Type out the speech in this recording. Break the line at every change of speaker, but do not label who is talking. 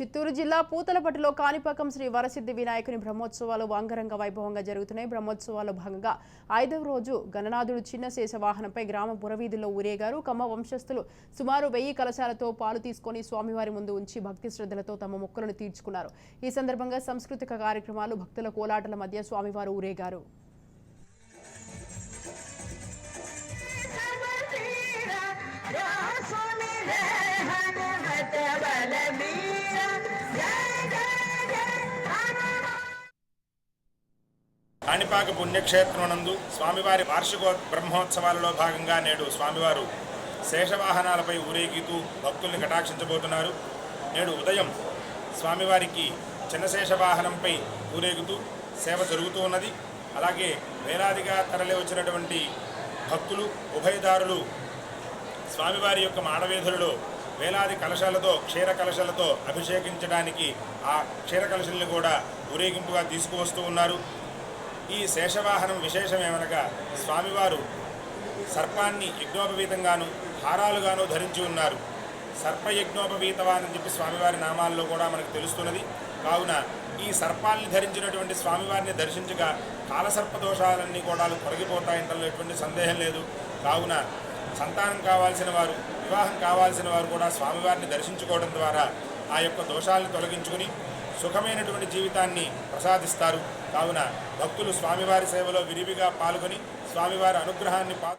చిత్తూరు జిల్లా పూతలపట్టులో కాణిపాకం శ్రీ వరసిద్ధి వినాయకుని బ్రహ్మోత్సవాలు అంగరంగ వైభవంగా జరుగుతున్నాయి. బ్రహ్మోత్సవాల్లో భాగంగా ఐదవ రోజు గణనాథుడు చిన్న శేష వాహనంపై గ్రామ పురవీధుల్లో ఊరేగారు. కమ్మ వంశస్థులు సుమారు వెయ్యి కలశాలతో పాలు తీసుకొని స్వామివారి ముందు ఉంచి భక్తి శ్రద్ధలతో తమ మొక్కలను తీర్చుకున్నారు. ఈ సందర్భంగా సాంస్కృతిక కార్యక్రమాలు భక్తుల కోలాటల మధ్య స్వామివారు ఊరేగారు.
కాణిపాక పుణ్యక్షేత్రమునందు స్వామివారి వార్షిక బ్రహ్మోత్సవాలలో భాగంగా నేడు స్వామివారు శేషవాహనాలపై ఊరేగితూ భక్తుల్ని కటాక్షించబోతున్నారు. నేడు ఉదయం స్వామివారికి చిన్నశేష వాహనంపై ఊరేగుతూ సేవ జరుగుతూ ఉన్నది. అలాగే వేలాదిగా తరలి వచ్చినటువంటి భక్తులు ఉభయదారులు స్వామివారి యొక్క మాడవేధులలో వేలాది కలశాలతో క్షీర కలశాలతో అభిషేకించడానికి ఆ క్షీర కలశల్ని కూడా ఊరేగింపుగా తీసుకువస్తూ ఉన్నారు. ఈ శేషవాహనం విశేషమేమనగా స్వామివారు సర్పాన్ని యజ్ఞోపవీతంగాను హారాలుగాను ధరించి ఉన్నారు. సర్పయజ్ఞోపవీతవాన్ అని చెప్పి స్వామివారి నామాల్లో కూడా మనకు తెలుస్తున్నది. కావున ఈ సర్పాల్ని ధరించినటువంటి స్వామివారిని దర్శించగా కాలసర్ప దోషాలన్నీ కూడా తొలగిపోతాయంటలో ఎటువంటి సందేహం లేదు. కావున సంతానం కావాల్సిన వారు వివాహం కావాల్సిన వారు కూడా స్వామివారిని దర్శించుకోవడం ద్వారా ఆ యొక్క దోషాలను తొలగించుకుని సుఖమైనటువంటి జీవితాన్ని ప్రసాదిస్తారు. కావున భక్తులు స్వామివారి సేవలో విరివిగా పాల్గొని స్వామివారి అనుగ్రహాన్ని పా